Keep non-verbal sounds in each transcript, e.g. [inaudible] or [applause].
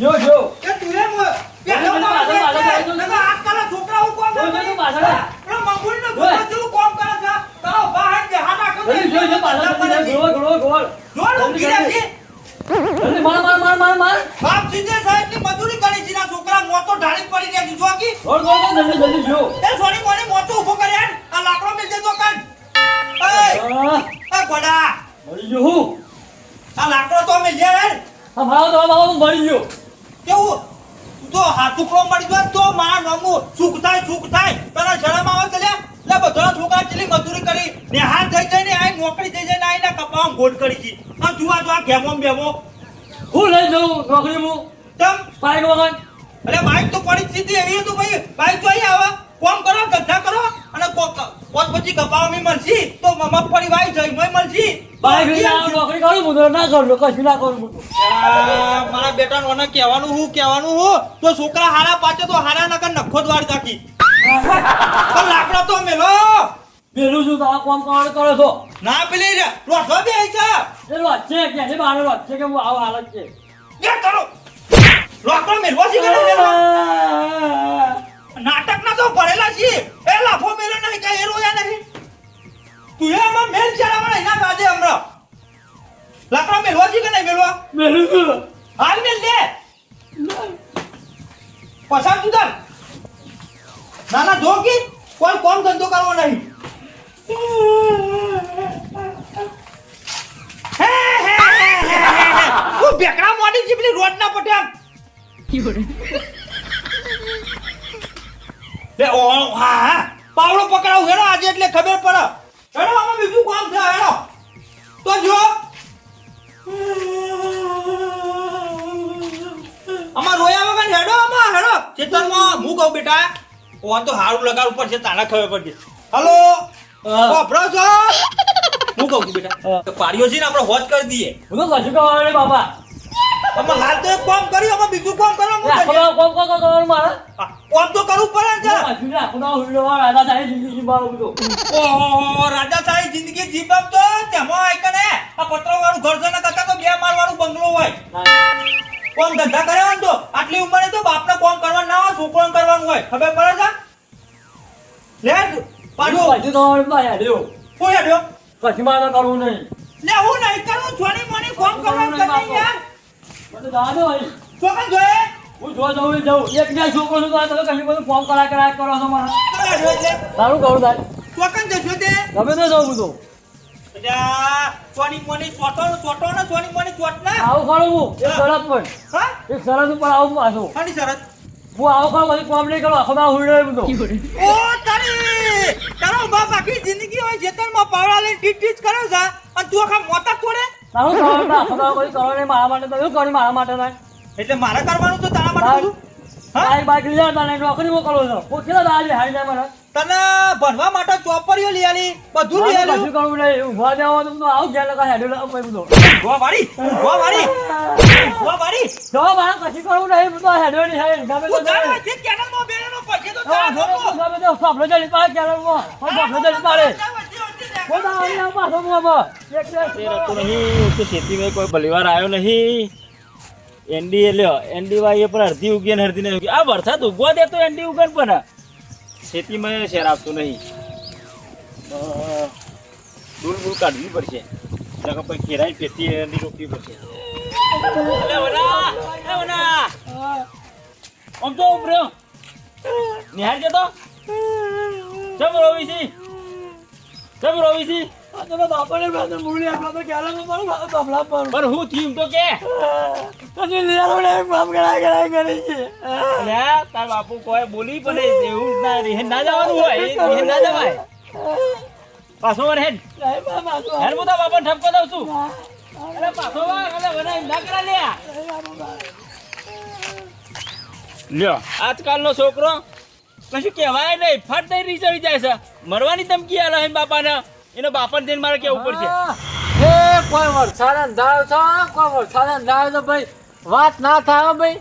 જો જો કે તું એમ હોય? કે જો, જો, આ પાછળ, પાછળ, પાછળ. નકર આજકાલના છોકરાઓ કોમ જો, જો, જો, પાછળ. પેલો મંગુલનો જો. છોકરો જેવું કોમ કરે છે. તારો બા હાથ બેહાડ નાખે છે. જલ્દી જો જો જલ્દી ગોળ ગોળ ગોળ જોર ઊંઘી રહ્યા છે. જલ્દી માર માર માર માર માર બાપ સાહેબની મજૂરી કરી છે. છોકરા મોતો ઢાળી પડી ગયા. જો કી. જલ્દી જલ્દી જો એ મોની મોતો કરે આ લાકડો મિલ જતો કાન. આ એ ગોડા. મળી ગયો હું આ લાકડો તો મિલ જાય હેડ. ભાવ તો ભાવ મળી ગયો કેવું? તો હાથ ટુકડો મળી ગયો તો મારા નોમું સુખ થાય સુખ થાય તને શરમ આવે છે લે લે બધા છોકરા કેટલી મજૂરી કરી ને હાથ થઈ જઈને આઈ નોકરી થઈ જઈને આઈને કપામાં ગોળ કરી છે આ જુવા જુવા ઘેમો બેમો હું લઈ જઉં નોકરી હું. તમ પાઈક વગર. અરે બાઈક તો પરિસ્થિતિ એવી હતું ભાઈ. બાઈક તો અહીં આવે. કોમ કરો ધંધા કરો. અને કોક કોક પછી મી મળશે તો મગફળી વાઈ જઈ મય મળશે બાઈક લઈ આવ નોકરી કરું હું ના કરું કશું ના કરું મારા બેટા મને કહેવાનું હું કહેવાનું હું. તો છોકરા હારા પાછે તો હારા નકર નખો દ્વાર નાખી. [laughs] પણ લાકડા તો મેલો. પેલું શું તો આ કામ કરો છો? ના પેલી રે રોઠો બે આઈ છે. એ લોટ છે કે છે કે હું આવો હાલત છે. બે કરો. રોઠો મેલવો છે કે નાટક ના તો ભરેલા છે એ લાફો મેલો નહીં કઈ એ રોયા નહીં. તું એ આમાં મેલ ચડાવવાના એના બાજે હમણાં. લાકડા મેલવો છે કે નહીં મેલવા પેલું હાલ મેલ દે. પસાર તું તાર. ના ના જો કે કોઈ કોમ ધંધો કરવો નહીં. હે, બેકડા મોડી છે પેલી રોડ ના પટે લે ઓ હા હા. પાવડો પકડાવું હેડો આજે એટલે ખબર પડે. હેડો આમાં બીજું કામ છે હેડો. તો જો અમાર રોયા વગર હેડો અમાર હેડો. ચેતનમાં હું કહું બેટા ફોન તો હારું લગાડવું પડશે તાને ખબર પડશે હલો. વાપરો છો [laughs] હું કહું છું બેટા છે ને આપણે હોજ કરી દઈએ. હું તો કશું કરવાનું બાપા. આમાં હાલ તો એક કામ કર્યું બીજું કામ કરો કોમ કરવાનું મારે? તો કરવું પડે રાજા સાહેબ જિંદગી જીવવાનું ઓહો રાજા સાહેબ જિંદગી જીવમ તો તેમાં આય કને? આ પત્રો વાળું ઘર છે ને કરતા તો બે માળ વાળું બંગલો હોય. કોમ ધંધા કરે ને તો આટલી ઉંમરે તો બાપને કોમ કરવાનું ના હોય છોકરાને કરવાનું હોય. ખબર પડે છે? લે પાડો. કરવાનું નહીં, હેડ્યો. કોઈ હેડ્યો પછી મારે કરવું નહીં. લે હું નહીં કરું છોની મોની કોમ કરવા કરી યાર મને દાદો અહીં. છોકરા જોયે હું જો જવું જવું એક બે છોકરો છું તો તમે કશું બધું ફોન કરા કરા કરો છો મને? તો સારું કહું થાય ચોકન જશો તે. ગમે તો જવું અલ્યા, છોની મોની ચોટો ચોટો ને છોની મોની ચોટ ને આવું ખરું હું. એક શરત પણ. હા? એક શરત ઉપર આવું પાછું. શરત હું આવું કોમ નહીં કરું આખો દાડો હુઈ રહ્યો બધું. ઓ તારી તારો બાપ આખી જિંદગી હોય જેતરમાં પાવડા લઈને ટીચ ટીચ કરે છે અને તું આખા મોટા છોડે સારું કરવાનું તો આખો દાડો પછી કરો નહીં મારા માટે તો શું કર્યું મારા માટે નહીં? એટલે મારે કરવાનું તો તારા માટે? બાઈક બાઈક લઈ નોકરી કેટલા દાડા હારી જાય મને તને ભણવા માટે ચોપડીઓ લઈ આલી બધું લઈ કશું કરવું નહીં. ઊંઘવા દેવા તો બધું આવું લગા હેડ્યો લાવું પછી બધું ગોવા વાળી ગોવા વાળી ગોવા વાળી. જો મારે કશું કરવું નહીં. બધું હેડ્યો નહીં હેડ. ગમે તો તું જાણ જાય. વચ્ચે કેનાલમાં પછી તો હા, ગમે ગમે તો સાંભળો જલ્દી પાડે કેરળમાં. હા, સાંભળો જલ્દી પાડે. વચ્ચે વચ્ચે દેખાય. કોઈ પાછો એક બે. રહેતો ખેતીમાં કોઈ ભલીવાર આવ્યો નહીં. એનડી એ લ્યો એનડી વાય પણ અડધી ઉગી ને અડધી નહીં ઉગી. આ વરસાદ ઉગવા દે તો એનડી ઉગન પણ. ખેતીમાં શેર આપતું નહીં. ડૂલ બૂલ કાઢવી પડશે. નકર પછી ખેરાઈ પેટી એનડી રોકવી પડશે. આમ તો ઉભર્યો નિહાળ જતો ચમ રોવી છી? ચમ રોવી છી? આ તો બાપાને મેં તો મૂળી પર. પણ હું થયું તો કે? કશું લઈ આલો ને, કામ કરાય કરાય કરે છે. તાર બાપુ કોઈ બોલી પણ એવું ના રેહન ના જવાનું હોય એ ના જવાય. પાછો વર હેડ. હેડ હું તાર બાપાને ઠપકો દઉં છું. અરે પાછો વર અલે વના ના કરા લ્યા લ્યો. આજકાલનો છોકરો કશું કહેવાય નહીં ફટ દઈ રહી જાય છે. મરવાની ધમકી આલે હે બાપાને. એનો બાપાને જઈને મારે કેવું પડશે? એ કોઈ વરસાદ અંધારો છો? કોઈ વરસાદ અંધારો તો ભાઈ, વાત ના થાય ભાઈ.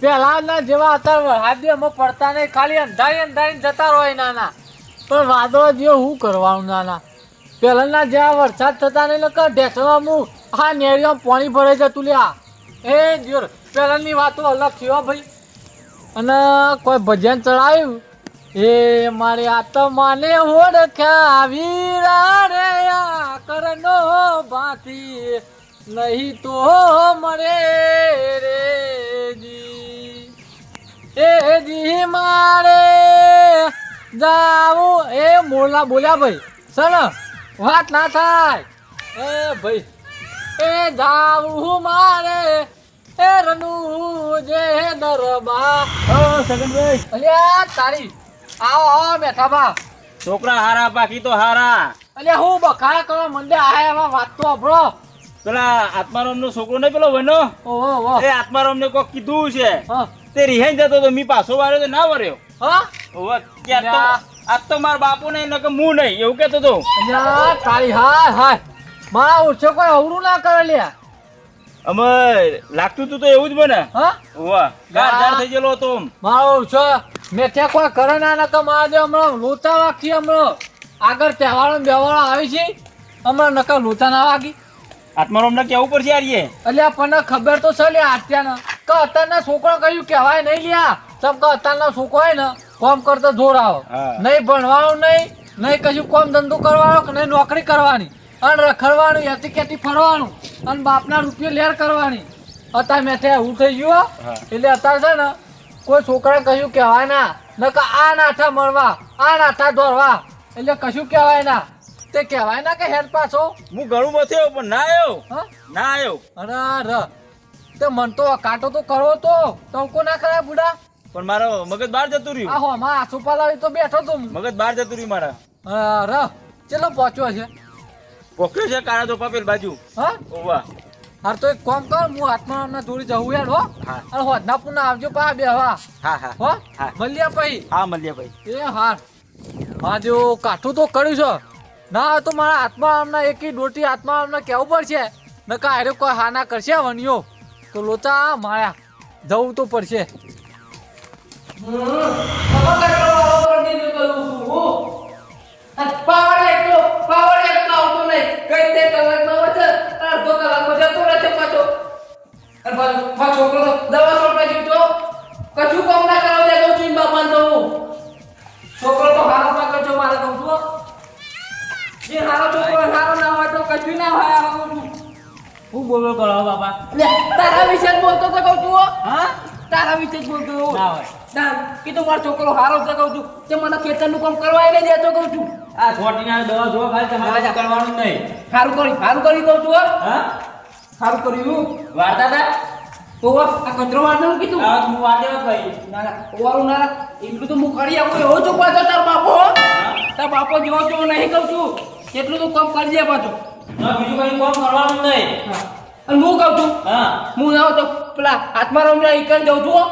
પેલાના જેવા હતા હાથીમાં પડતા નહીં. ખાલી અંધારી અંધારી જતા હોય નાના. પણ વાદળો જે હું કરવાનું નાના? પેલાના જેવા વરસાદ થતા નહીં કે ઢેસમાં હું આ નેરિયામાં પાણી ભરાઈ જતું લ્યા. એ દિયોર પહેલાંની વાતો અલગ થયો ભાઈ. અને કોઈ ભજન ચડાવ્યું એ મારી આત્માને ઓળખ્યા વીરા રે કરનો ભાતી નહીં તો મરે રે જી. એ જી મારે જાવું એ મોલા બોલ્યા ભાઈ સર વાત ના થાય. એ ભાઈ એ જાવું મારે. એ રનુ જે દરબા સગન ભાઈ અલ્યા તારી આવો આવો બેઠા બા છોકરા હારા બાકી તો હારા. અલે હું બખાડા કરો મંડે આયા વાત તો અભરો પેલા આત્મારામ નો છોકરો નહીં પેલો વનો? ઓહો ઓહો. એ આત્મારામ ને કોક કીધું છે. તે રિહાઈ જતો તો મી પાછો વાર્યો તો ના વર્યો? હા? ઓવે, કે તો. આજ તો મારા બાપુ નહીં કે હું નહીં એવું કેતો તો અલ્યા તારી હાય હાય. મારા ઓછો કોઈ અવરું ના કરે લ્યા અમે લાગતું તું તો એવું જ બને. હા? વાહ ગાર ગાર થઈ ગયેલો હતો આમ. મારો ઓછો મેં ત્યાં કોઈ કરે ના ના મહાદેવ હમણાં લોચા વાગી હમણાં. આગળ તહેવારો બેવાળો આવી છે. હમણાં નકા લોચા ના વાગી. આત્મારો હમણાં કેવું પડશે યાર એ અલ્યા પણ ખબર તો છે લે અત્યારના કે અત્યારના છોકરો કયું કહેવાય નહીં લ્યા. સમ કે અત્યારના છોકરો હોય ને કોમ કરતો જોર આવો નહીં ભણવાનું નહીં નહીં કશું કોમ ધંધો કરવાનો કે નહીં નોકરી કરવાની. અને રખડવાનું એથી ક્યાંથી ફરવાનું. અને બાપના રૂપિયો લેર કરવાની. અત્યારે મેં એવું થઈ ગયું એટલે અત્યારે છે ને કોઈ છોકરા કશું કહેવાય ના. નકર આ નાથા મળવા આ નાથા દોરવા એટલે કશું કહેવાય ના. તે કહેવાય ના કે હેડ પાછો. હું ઘણું બથ્યો પણ ના આવ્યો. હા? ના આવ્યો. અરે ર તે મન તો કાંટો તો કરવો તો. તંકો ના કરાય બુડા. પણ મારો મગજ બહાર જતું રહ્યું. આહો માં આસુપા પાલાવી તો બેઠો તો મગજ બહાર જતું રહ્યું મારા. અરે ચલો પહોંચ્યો છે. પોખ્યો છે કાળા તો પેલ બાજુ. હા? ઓવા. હાર તો એક કોમ કર હું આત્મા અમને જોડી જવું યાર હો. હા. હો હોદના પુના આવજો પા બે હા. હા હો. હા. ભાઈ હા મલ્યા ભાઈ એ હાર. હા જો કાઠું તો કર્યું છે. ના તો મારા આત્મા આમના એકી ડોટી આત્મા હમણાં કેવું પડશે. નકા અરે કોઈ હા ના કરશે વણ્યો. તો લોચા માયા. જવું તો પડશે. પાવર એટલો પાવર એટલો આવતો નહીં. કઈ તે કલાકમાં વચ્ચે અડધો કલાકમાં જતો રહે છે પાછો. અને પાછો મારો છોકરો તો દવા છોડવા જીવતો કશું કામ ના કરવા દે કહું છું બાપાને તો હું. છોકરો તો હારો મારે કહું છું. જે હારો છોકરો હારો ના હોય તો કશું ના હોય આ કહું છું હું બોલો કરો બાપા. તારા વિશે બોલતો તો કહું છું હા. તારા વિશે જ બોલતો. ના હોય. ના કીધું મારો છોકરો હારો છે કહું છું. તે મને ખેતરનું કામ કરવા નહીં દેતો કહું છું. આ છોટીના દવા જો ખાલી તમારે કરવાનું નહીં. સારું કરી સારું કરી કહું છું હા. સારું કર્યું વાર્તા તા? તો આ કચરો વાળવાનું કીધું? હા હું વાંચે ભાઈ. ના ના ના એટલું તો હું કરી આપું એવો છું પાછો તાર બાપો તાર બાપો જેવો છો નહીં કહું છું. એટલું તો કામ કરી દે પાછો. ના બીજું કઈ કામ કરવાનું નહીં. અને હું કહું છું હા. હું ના તો પેલા હાથમાં રમલા ઈકન જઉં છું હો.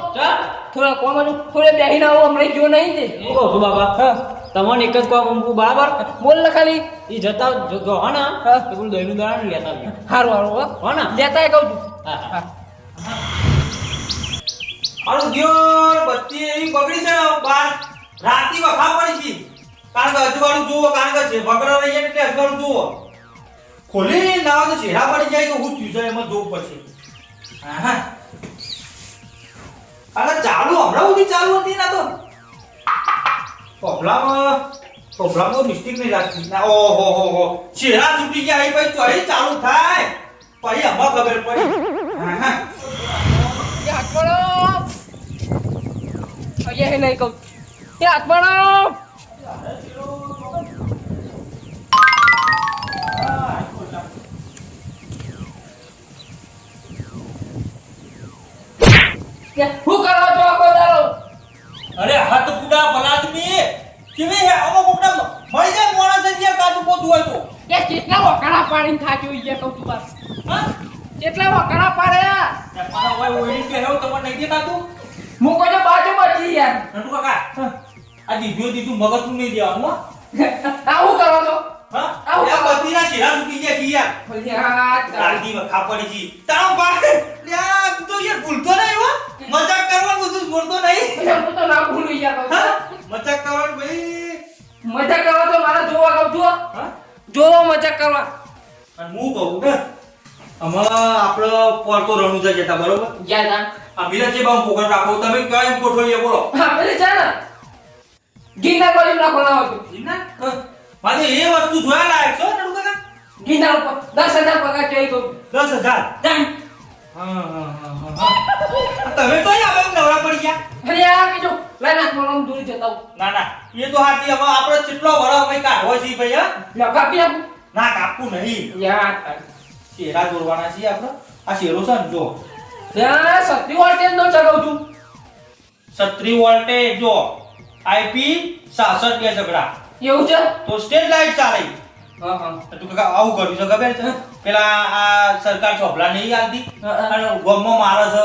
થોડા કોમ થોડે બેહીને આવો હમણાં ગયો નહીં તે. કહું છું બાબા હા. તમને એક જ કામ મૂકું બરાબર? બોલ ને ખાલી. ઈ જતા જો હે ને હા. તો પેલું દહીંનું દાણા લેતા. હારું હારું હો. હો ને? લેતાય કહું છું. હા હા. હા. આનું બત્તી એવી બગડી છે ને બાર. રાતી વખા પડી છે કારણ કે અજવાળું જુઓ કારણ કે છે વગર રહી જાય એટલે અજવાળું જુઓ. ખોલી ના તો ચહેરા પડી જાય તો હું થયું છે એમાં જોવું પડશે. હા અરે ચાલુ હમણાં સુધી ચાલુ હતી ના તો. કોપલામાં કોપલામાં મિસ્ટેક નહીં લાગતી ના ઓહો હો હો ચહેરા તૂટી ગયા તો અહીં ચાલુ થાય પછી હમણાં ખબર પડી હા હા અહીંયા હે નહીં કહું તે હાથમાળો એ શું કરો છો આખો દાડો અરે હાથ પુડા ભલાદમી કેવી હે અમુક ઉપડા મળી જાય માણસ જ જ્યાં કાજુ પોતું હોય તો એ કેટલા વકડા પાડીને થાક્યો કહું તું બસ. હા? કેટલા વકડા પાડ્યા મારા હોય ઓઈડી કે હેવ તમને નહીં દેખાતું હું કોઈ બાજુ બચી યાર નટુ કાકા આ દીધું દીધું મગજ તું નહીં દેવાનું હો. આવું કરો છો? હા? આવું આ ના શેરા તૂટી ગયા યાર. ભલ્યા. ગાડી વખા પડી છે. તારો બા લ્યા તું તો યાર ભૂલતો નહીં હો. મજાક કરવા ભૂલતો નહીં. હું તો ના ભૂલું યાર હા? મજાક કરવાનું ભાઈ. મજાક કરવા તો મારા જોવા છું હા? જોવો મજાક કરવા. અને હું કહું કે આમાં આપણો પોરતો રણુજા જતા બરોબર? ગયા જાણ આ મિલનજી બામ પોકર રાખો તમે કઈ ગોઠવીએ બોલો. પેલી છે ને બાજુ નાખો ના હતું જીના મારે એ વસ્તુ જોયા લાયક છો નડુ કાકા. ગિરનાર ઉપર. દસ હજાર પગાર ચોઈ કહું દસ હજાર? જાણ હા હા હા. તમે તો આવે નવરા પડી ગયા. અરે આ બીજો લેના દૂર જતા ના ના એ તો હાથી હવે આપણે કેટલો વરા ભાઈ કાઢવો છે ભાઈ હા? લે કાપી આપું. ના કાપવું નહીં. યાર શેરા દોરવાના છીએ આપણે. આ શેરો છે ને જો. ત્યાં સત્રી વોલ્ટેજ નો ચગાવું છું. સત્રી વોલ્ટેજ જો. આઈપી 66 બે ઝઘડા. એવું છે? તો સ્ટેજ લાઈટ ચાલે. હા હા. તું કાકા આવું કર્યું છે ખબર છે? પેલા આ સરકાર ચોપલા નહીં આલતી. અને ગમમાં મારે છે.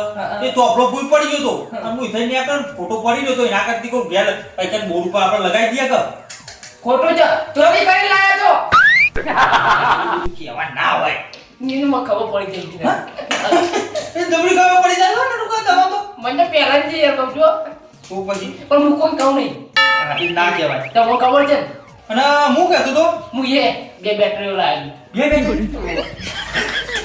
એ ચોપલો ભૂઈ પડી ગયો તો. અને હું થઈને આગળ ફોટો પડી ગયો તો એના કરતી કોઈ ઘેર કઈ બોર ઉપર આપણે લગાવી દઈએ કે? ખોટું છે ચોરી કરી લાયા? કોઈ કહું નહીં ના કહેવાય ખબર છે હું કહેતો તો હું એ બે બેટરીઓ લાવી બે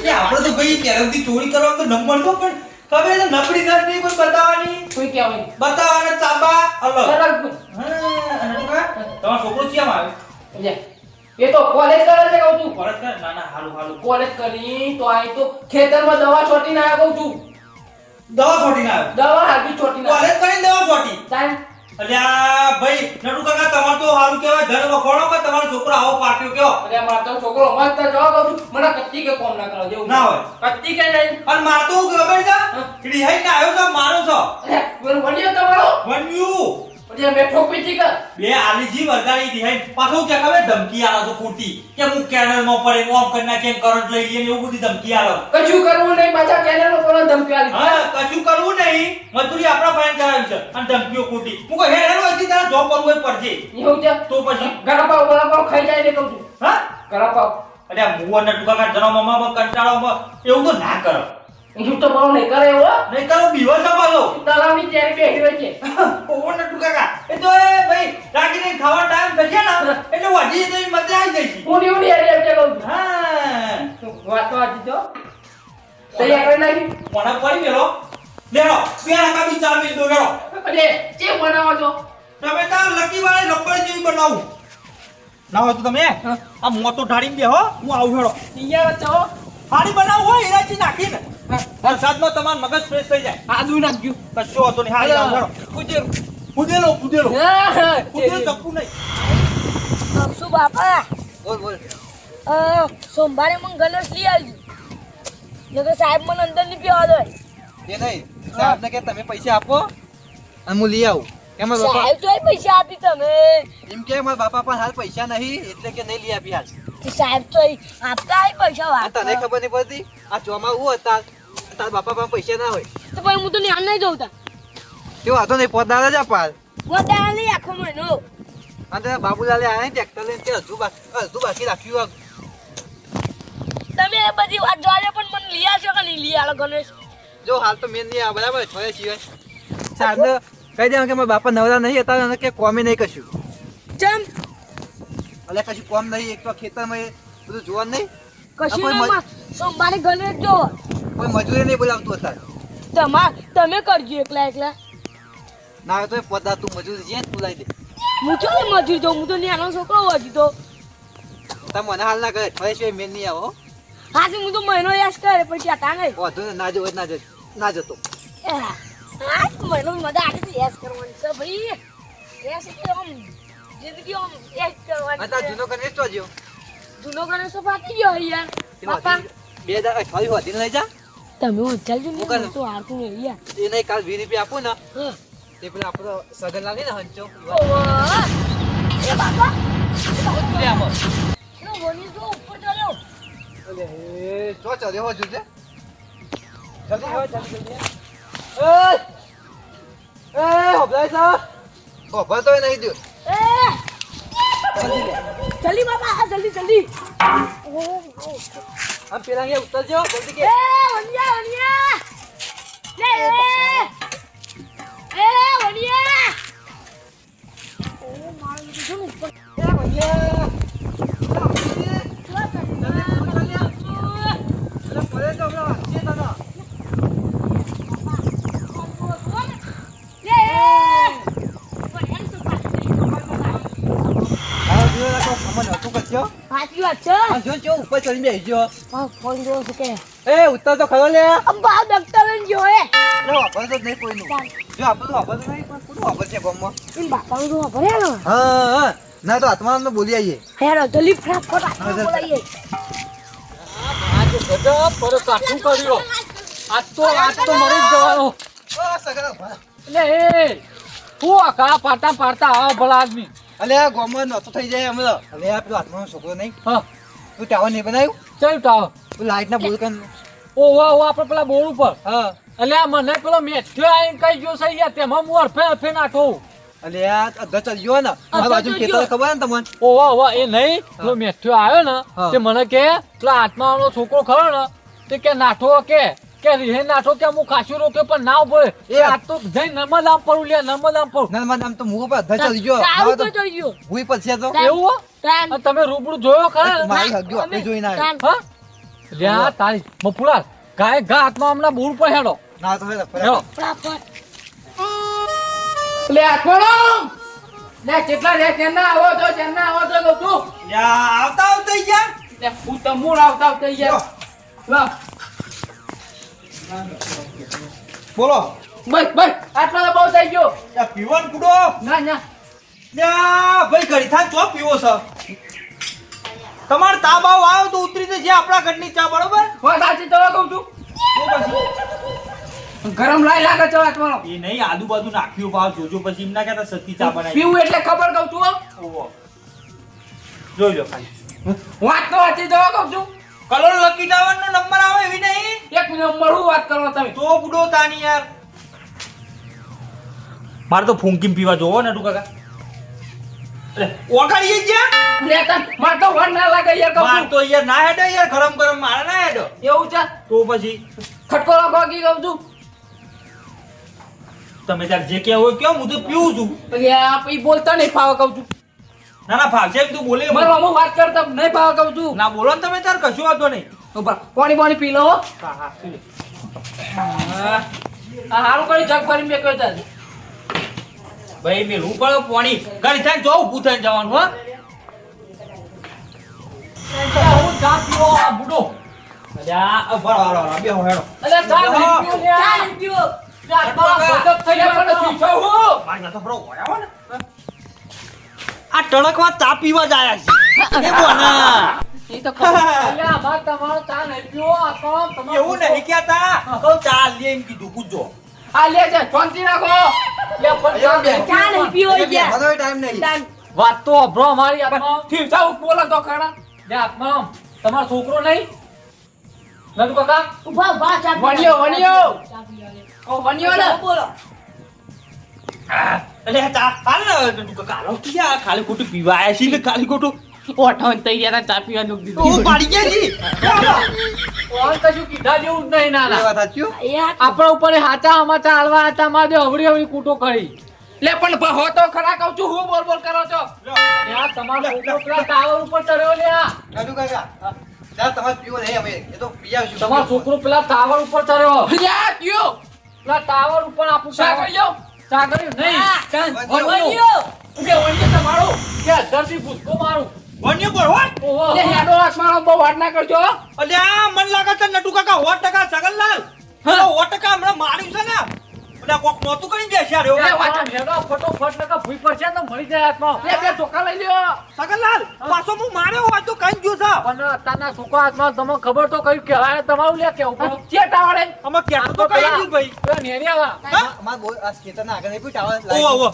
એ આપણે તો ભાઈ પહેલેથી ચોરી કરવા તો નંબર તો પણ ખબર છે નકડી નહીં કોઈ બતાવવાની કોઈ કહેવાય બતાવવાના ચાબા અલગ અલગ હા? તમારો છોકરો ક્યાં આવે લે. એ તો કોલેજ કરે છે કહું છું. પરત કરે? ના ના હાલું હાલું કોલેજ કરી તો અહીં તો ખેતરમાં દવા છોટી ના કહું છું. દવા છોટી ના દવા હાથી છોટી ના કોલેજ કરી દવા છોટી? સાહેબ. અલ્યા ભાઈ નટુ કાકા તમાર તો હારું કહેવાય ધન વખોણો કે તમારો છોકરો આવો પાટ્યો કયો? અરે માર તો છોકરો મસ્ત જવા કહું છું. મને કચ્ચી કે કોમ ના કરો જેવું ના હોય. કચ્ચી કે નહીં? અને માર તો ખબર છે. રિહાઈ ના આવ્યો તો મારો છો? અરે વણ્યો તમારો? વન્યુ બે આલીજી વરગાડી પાછો કે ધમકી આલો તો ખોટી. કે હું કેનલમાં પડે ઓમ કરી નાખે કરંટ લઈ લઈએ ને એવું બધી ધમકી આલો. કશું કરવું નહીં પાછા કેનેલો પર ધમકી આલી. હા કશું કરવું નહીં. મજૂરી આપણા ફાઈન કરાવી છે. અને ધમકીઓ ખોટી. હું કહું હેડ તારા જોબ કરવું હોય પડશે એવું છે? તો પછી? ગરમ પાવ ખાઈ જાય ને કહું છું. હા? ગરમ પાવ. અરે મુવા જન્મમાં કંટાળોમાં એવું તો ના કરો. હું તો બહુ નહીં કરે એવો. નહીં કરો બીવો સંભાળો તલાવની તૈયારી બેઠી હોય છે. ઓવો નટુ કાકા. એ તો એ ભાઈ રાખીને ખાવા ટાઈમ થશે ને એટલે વાજી તો મજા આવી છે હું ઉડી આવી એમ કહું હા. વાત તો આજી તો. તૈયાર કરી નાખી. કોના પડી મેલો લેરો પેલા કાબી ચા મેલ દો લેરો અરે જે બનાવો છો. તમે તો લકી વાળી રબર જેવી બનાવું. ના હોય તો તમે આ મોટો ઢાળીને બેહો. હું આવું હેડો. અહીંયા છો. પાણી બનાવું હોય એનાથી નાખીને વરસાદમાં તમારું મગજ ફ્રેશ થઈ જાય. આદુ નાખ્યું કશો હતો નહીં. હાલ હેડો કુજેર કૂદેલો કૂદેલો હા નહીં. શું બાપા? બોલ બોલ. સોમવારે મને લઈ આવજો. નકર સાહેબ મને અંદર નહીં પીવા દે. એ નહીં. સાહેબને કે તમે પૈસા આપો અને હું લઈ આવું. એમ બાપા? સાહેબ તો પૈસા આપી તમે. એમ કે મારા બાપા પાસે હાલ પૈસા નહીં એટલે કે નહીં લઈ આપી હાલ. સાહેબ તો આપતા હોય પૈસા તને ખબર નહીં પડતી? આ ચોમાવું હતા તાર બાપા પાસે પૈસા ના હોય. તો પછી હું તો ધ્યાન નહીં જોઉં તા તે વાતો નહીં પોતાના જ અપાર વધારે નહીં આખો મહિનો. અને બાબુલાલે આયા ટ્રેક્ટર લઈને તે હજુ બાકી હજુ બાકી રાખ્યું તમે એ બધી વાત જોવા પણ મને લઈ આવશો કે નહીં લઈ આલો ગણેશ? જો હાલ તો મેં નહીં આ બરાબર છોડે છીએ સાહેબ કહી દેવાનું કે મારા બાપા નવરા નહીં હતા અને કે કોમે નહીં કશું. ચમ એટલે કશું કોમ નહીં એક તો ખેતરમાં બધું જોવાનું નહીં. કશું. સોમવારે ઘરે જો કોઈ મજૂરી નહીં બોલાવતું હતા તમાર તમે કરજો એકલા એકલા. ના તો પદા તું મજૂરી છે તું લાવી દે. હું છો ને મજૂર જો હું તો નાનો છોકરો હજી તો. તમે મને હાલ ના કરે ફરી સિવાય મેં નહીં આવો હા. તો હું તો મહિનો યાદ કરે પછી આ નહીં. વાંધો ને ના જો ના જતો ના જતો. મહિનો મજા આવે છે યાદ કરવાની છે ભાઈ. યાસ એટલે આમ જિંદગી આમ યાદ અને તાર જૂનો. ગણેશ તો જ્યો. જૂનો ગણેશ તો ફાટી ગયો યાર. તે બાપા. વાંધી- બે હજાર અઠવાડિયું વધીને લઈ જા. તમે ઉચાલજો ને તો હારતું નહીં યાર કાલ વીસ રૂપિયા આપું ને. તે પેલા આપણો સગન લાગે ને હંચો. એ બાપા. લે આવો એનો વળી તો ઉપર ચડ્યો. અલે એ જલ્દી જલ્દી જલ્દી. સા તો નહીં દો જલ્દી બાપા જલ્દી જલ્દી. આમ પેલા અહીંયા ઉતરજો જલ્દી કે. વનિયા વનિયા લે એ! વનિયા ઓ મારું બીજું ઉપર વનિયા વાત છે જો જો ઉપર ચડી બેસી ગયો હા, ફોન છે કે? એ ઉત્તર તો ખરો લે. અંબા ડોક્ટર જો વાપરતો જ નહીં કોઈનું. જો આપણે તો નહીં પણ કોનું વાપરશે ગામમાં? એમ બાપાનું તો ભર્યા ને. હા હા. ના તો આત્માને બોલી આવીએ. હેરો જલ્દી ફટાફટ આપણે બોલાઈએ આજે ગજબ પર કાઠું કર્યો આજ તો આજ તો મરી જ જવાનો ઓ સગા એટલે એ. તું આ કા પાટા પાડતા આવો ભલા આદમી. અલે આ ગામમાં નહોતું થઈ જાય અમે અલે આ પેલો આત્માનો છોકરો નહીં. હા. તું ટાવર નહીં બનાવ્યું? ચાલ ટાવર. તું લાઈટ ના બોલ કર ઓ ઓ ઓ આપણે પેલા બોર ઉપર. હા. અલે આ મને પેલો મેઠ્યો આઈને કઈ ગયો છે યાર તેમાં હું ફેર અડફે નાખો. અલે આ અધર ચાલ્યો ને. આ બાજુ ખેતર ખબર ને તમને? ઓ વાહ વાહ એ નહીં. પેલો મેઠ્યો આવ્યો ને તે મને કે પેલા આત્માનો છોકરો ખરો ને તે કે નાઠો કે. કે રીહે નાઠો કે હું ખાસું રોક્યો પણ ના પડે એ આ તો જઈ નર્મદ આમ પડું લે નર્મદ આમ પડું. ના ના આમ તો મુખ પર અધર ચાલ્યો તારું તો જોઈ ગયો. ભૂઈ પછી તો એવું હો? તમે રૂબરૂ જોયો ખરા? મારી હગ્યો આપણે જોઈ ના હા? લ્યા તારી મફુલા ગાય ગા હાથમાં હમણાં બૂર પર હેડો. ના તો હેડો. લે આઠમણો લે કેટલા લે કેના આવો તો કેના આવો તો તું યા, આવતા આવતા યાર લે હું તો મૂળ આવતા આવતા યાર લો. બોલો. બસ બસ આટલો બહુ થઈ ગયો. યા, પીવાનું કુડો? ના ના. યા, ભાઈ ઘડી થાય ચો પીવો છે. તમારે તાબાવ આવ્યો તો ઉતરી જશે આપણા ઘરની ચા બરોબર? વાત સાચી તો કહું છું. ગરમ લાઈ લાગે છે આઠમણો એ નહીં આજુબાજુ નાખ્યું ભાવ જોજો પછી એમ ના કહેતા સસ્તી ચા બનાવી. પીવું એટલે ખબર કહું છું હો. ઓહો. જોઈ લો ખાલી. વાત તો સાચી તો કહું છું. કલોલ લકી ટાવર નો નંબર આવે એવી નહીં? એક નંબર હું વાત કરો તમે? તો બુડો તાની યાર. મારે તો ફૂંકીમ પીવા જોવો ને તું કાકા. ઓગાડીએ જ્યાં? લે તન માર તો વર ના લાગે યાર માર તો યાર ના હેડે યાર ગરમ ગરમ મારે ના હેડો. એવું છે? તો પછી? ખટકો રાખો કી કહું છું. તમે તાર જે કહેવું હોય કેમ હું તો પીવું છું. અરે આ પછી બોલતા નહીં ફાવા કહું છું. ના ના ભાગ છે તું બોલે મારો અમુક વાત કરતા નહીં ફાવા કહું છું ના બોલો ને તમે તાર કશું વાંધો નહીં. પાણી પાણી પી લો હા. હા આ હારું કરી જગ ભરી મેં કહ્યું તાર. ભાઈ મેલું પડો પાણી. ઘડી થાય જો ઊભું થઈને જવાનું હો. હું ચા પીવો આ બુડો. અલ્યા ભરો હાલો હાલો બેહો હેડો. ચા પીવો. ચા પીવો ચા ચા પીવા ચા પીવો, આત્માનો તમારો એવું નહીં કહેતા. તો ચા લે એમ કીધું પૂછો આ લે છે શાંતિ રાખો ચા નહીં ચા પીવો ટાઈમ નહીં. વાત તો અભરો અમારી ઠીક છે હું બોલો તો ખરા લે આત્મા તમારો છોકરો નહીં? નટુ કાકા. ઊભા ઊભા ચા પીવા. વણિયો, વણિયો. ચા પીવા. ઓ વણિયો ને બોલો. એટલે ચા યાર ખાલી ખોટું પીવા છીએ ખાલી ખોટું? ઓઠો તૈયાર ચા પીવાનું ઓ પાડી ગયા જી ચાલો. કશું કીધા જેવું જ નહીં આ આપણા ઉપર હાચા સમાચાર હાલવા હતા હવડી હવડી કૂટો કરી. લે પણ હો તો ખરા કહું છું હું બોલ બોલ કરો છો? લ્યા, તમારો છોકરો પેલા ટાવર ઉપર ચડ્યો લ્યા નાટુ કાકા ચાલ પીવો નહીં અમે એ તો પી તમારો છોકરો પેલા ટાવર ઉપર ચડ્યો. લ્યા કયો? પેલા ટાવર ઉપર આપું સાગર ટાવર- યો સાગર્યું નહીં. વણ્યો. વણ્યો. કે વણ્યો તમારો કે અધરથી ભૂસકો મારું વન્યો પર હોટ ઓહો. લે હેડો બહુ વાત ના કરજો. અલ્યા મન લાગે છે નટુ કાકા સો ટકા સગનલાલ હા સો ટકા હમણાં માર્યું છે ને એટલે કોક નહોતું કરી બેસ્યા રહ્યો લે, વાત- આ ફટોફટ નકર ભૂઈ પડશે તો મરી જાય હાથમાં. લે બે ચોખા લઈ લ્યો. સગનલાલ પાછો હું માર્યો હોય તો કઈ ગયો છે? પણ અત્યારના છોકરા હાથમાં તમને ખબર તો કયું કહેવાય તમારું લે. ચે ટાવડે અમે કેટલું તો કઈ ભાઈ? પેલા નેરિયાવા. હા? અમાર આ આગળ નહીં કોઈ ટાવર.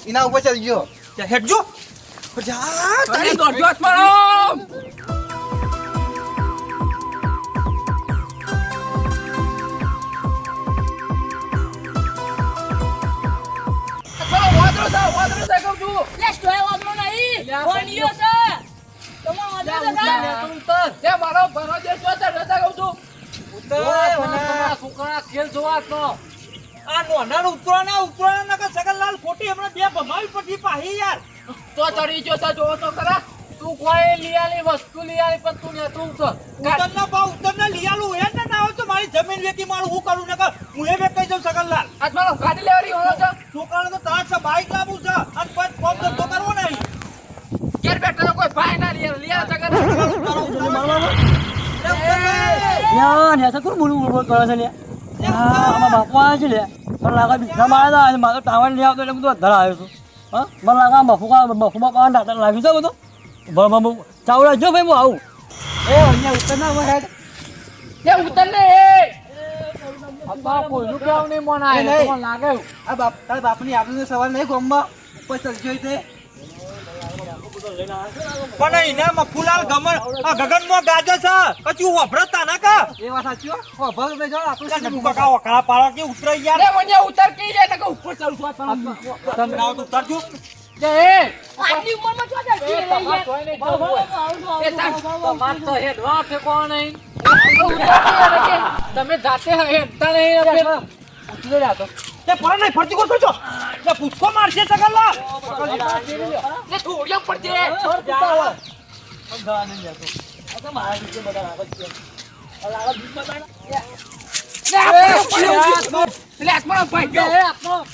એના ઉપર ચડી ગયો. જા તારી દોડજો આસમાનો વાદળો છે, કહું છું. લે સ્ટોય વાગનો નહીં વણિયો છે તમે નતા ઉત્તર, ઉત્તર. લે મારો ભરોજો જો છે, રજા કહું છું. જોવા તમારા છોકરાના ખેલ જોવા હાથમાં. આ નોના ઉતરાના ઉતરાના નકર સગનલાલ ખોટી હમણાં બે ભમાવી પછી પાહી યાર તો ચડી જો તો જોવો તો ખરા તું કોઈ લીયાલી વસ્તુ લઈ પણ તું નેતું ઉતર. ઉતરના ભાવ ઉતરના લઈ આલું એ ને ના હોય તો મારી જમીન વેચી મારું હું કરું નકર હું એ વેચાઈ જાઉં સગનલાલ. મારો ગાડી લેવાની હોનો છે. છોકરાને તો તાર છે બાઈક લાવું છે અને પછી કોમ ધંધો કરવો નહીં. ઘેર બેઠેલો કોઈ ભાઈ ના લે લિયા જગત. લ્યા ને તો કોણ બોલું બોલ કરે છે લ્યા હા આમાં છે લ્યા મને લાગે બીજા મારે ટાવર લઈ આવતો એટલે બધું અધર આવ્યો છું. હા? મને લાગે આ બફુ કા બફુમાં કાં ડાટા લાગ્યું છે બધું? ભર ચાવડા જો ભાઈ હું આવું. એ અહીંયા ઉતર ના મહેર લે ઉતર ને એ. અબ્બા કોઈ રૂપિયા નહીં એ નહીં. તમને લાગે આ બાપ તારા બાપની આબરૂનો સવાલ નહીં ગોમમાં. ઉપર ચડજો તે પણ એને મફુલાલ ગમન આ ગગનમાં ગાજે છે. કચું વભરતા ના કા? એ વાત સાચી હો. ઓ ભગ મે જાઓ આપણે શું મુકા કા વકરા પાડો કે ઉતરાઈ યાર મને ઉતર કે રે તો ઉપર ચડું છું આ તને. તમે આવો ઉતરજો. એ આટલી ઉંમરમાં છો જલ્દી રહી તમાર તોય નહીં જવું હોય. એ તમાર તો હેડવા ઠેકો નહીં. ઉતર કે હવે કે તમે જાતે હેડતા નહીં તો. તે પર નહીં ફરતી કો છો? તે પૂછકો મારશે સગલા થોડિયા આ ગયો આત્મા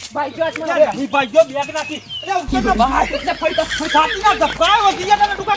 ઈ ભાઈ જો બેગ નાખી અરે ઉતર તો બહાર એટલે ફરી તો છાતી ના ધબકાય વધી ગયા તને ટુકા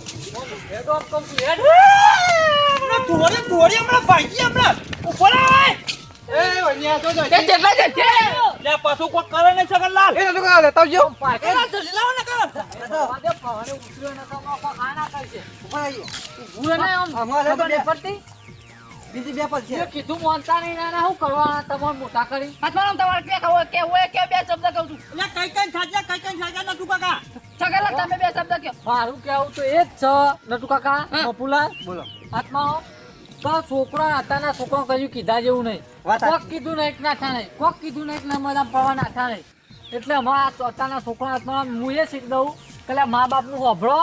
હેડ ઓફ કહું છું, હેડ. હમણાં તોડી તોડી હમણાં ભાગી હમણાં. ઉપર આય એ વન્યા તો જો તે કેટલા છે છે લે પાછું કોઈ કરે નહીં સગનલાલ એ નતો કા લેતા આવજો. એના જલ્દી લાવો ને કર. વાદે પહાડે ઉતર્યો ને તો આમાં ઉપર ને. અમારે તો પડતી? બીજી બે પર જે છે કીધું માનતા નહીં ના શું કરવાના તમારે મોટા કરી? આત્માનો તમારે કે હોય કે હું કે બે શબ્દ કહું છું? એટલે કઈ કઈ થાજે કઈ કઈ થાજે નતું કાકા. છગેલા તમે બે શબ્દ કહો. મારું કેવું તો એ જ છે નટુ કાકા પોપ્યુલર બોલો. આત્મા તો છોકરા હતાના છોકરો કયું કીધા જેવું નહીં. કોક કીધું ને એક ના થા નહીં કોક કીધું ને એક ના મજા પડવા ના થા નહીં એટલે અમારા અત્યારના છોકરા હાથમાં હું એ શીખ દઉં કે મા બાપનું હોભળો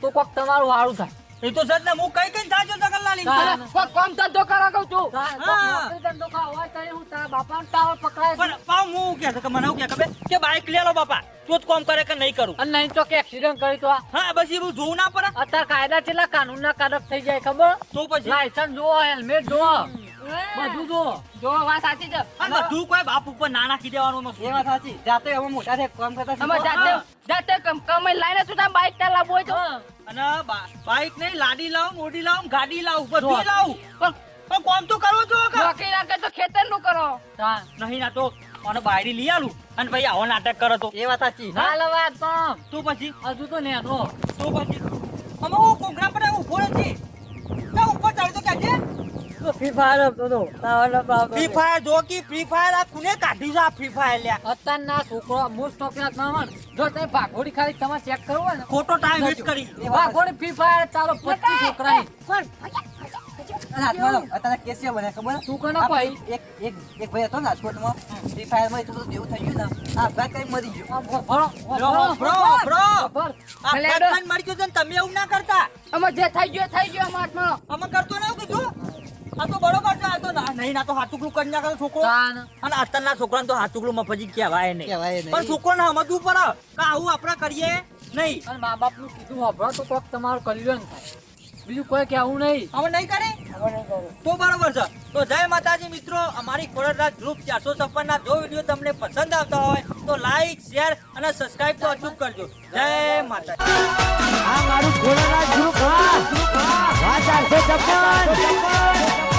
તો કોક તમારું વાળું થાય. એ તો સદ ને હું કઈ કઈ થાજો તો કલ્લા હા. પણ કોમ ધંધો કરા કહું છું. નોકરી ધંધો કરવા હોય હું તારા બાપાનો ટાવર પકડાય પણ પાવ હું કે છે કે મને હું કે ખબર? કે બાઈક લે લો બાપા તું જ કોમ કરે કે નહીં કરું? અને નહીં તો કે એક્સિડન્ટ કરી તો હા બસ એવું જોવું ના પડે. અત્યારે કાયદા છેલ્લા કાનૂનના કારક થઈ જાય ખબર? તો પછી? લાયસન્સ જો હેલ્મેટ જો બધું જો જો વાત સાચી છે. અને બધું કોઈ બાપ ઉપર ના નાખી દેવાનું. એ વાત સાચી. જાતે હવે મોટા છે કામ કરતા તમે જાતે જાતે કમ- કમાઈ લાઈને તું તાર બાઈક તાર લાવો હોય તો? અને બાઈક નહીં લાડી લાવું મોડી લાવું ગાડી લાવું બધું. લાવું. પણ પણ કોમ તો કરવું જો નોકરી રાખે તો ખેતરનું કરો. તા. નહીં ના તો મને બાયડી લઈ આલું અને ભાઈ આવો નાટક કરો તો. એ વાત સાચી. ના લવાય પણ તો પછી? હજુ તો ને તો પછી? અમે હું કોકરા પર ઊભો નથી? ઉપર ચડ તો કહેજે. ફ્રી ફાયર આપતો તો ટાવર લેતો આવતો ફ્રી ફાયર જો કે ફ્રી ફાયર આ કુને કાઢ્યું છે આ ફ્રી ફાયર લ્યા. અત્યારના છોકરો મોસ્ટ ઓફ ના જો તમે ભાગોડી ખાલી તમારે ચેક કરવું ને ખોટો ટાઈમ વેસ્ટ કરી. ભાગોડી ફ્રી ફાયર ચાલો પચીસ છોકરાની. અને હાથમાં લો, અત્યારે કેસ બને ખબર? તું કોનો ભાઈ? એક એક એક ભાઈ હતો રાજકોટમાં ફ્રી ફાયરમાં એટલું બધું દેવું થઈ ગયું ને. આ ભાઈ કઈ મરી ગયો. બ્રો બ્રો બ્રો આ મરી ગયો તમે એવું ના કરતા. અમે જે થઈ ગયો થઈ ગયો અમાર હાથમાં. અમે કરતો ના કીધું? આ તો બરોબર છે આ તો ના- નહીં ના તો હાથુકલું કરી નાખે છોકરો. અને અત્યારના છોકરાને તો હાથુકલું મફજી કહેવાય નહીં. કહેવાય નહીં. પણ છોકરાને સમજવું પડે કે આવું આપણે કરીએ નહીં. અને મા બાપનું કીધું હોભળો તો કોક તમારું કલ્યાણ થાય બીજું કોઈ કહેવું નહીં. અમે નહીં કરી? તો બરોબર છે. તો જય માતાજી મિત્રો અમારી ખોડલરાજ ગ્રુપ ચારસો છપ્પન ના જો વીડિયો તમને પસંદ આવતા હોય તો લાઈક શેર અને સબસ્ક્રાઇબ તો અચૂક કરજો. જય માતાજી. આ મારું ખોરાક ગ્રુપ હા. ગ્રુપ હા ચારસો છપ્પન.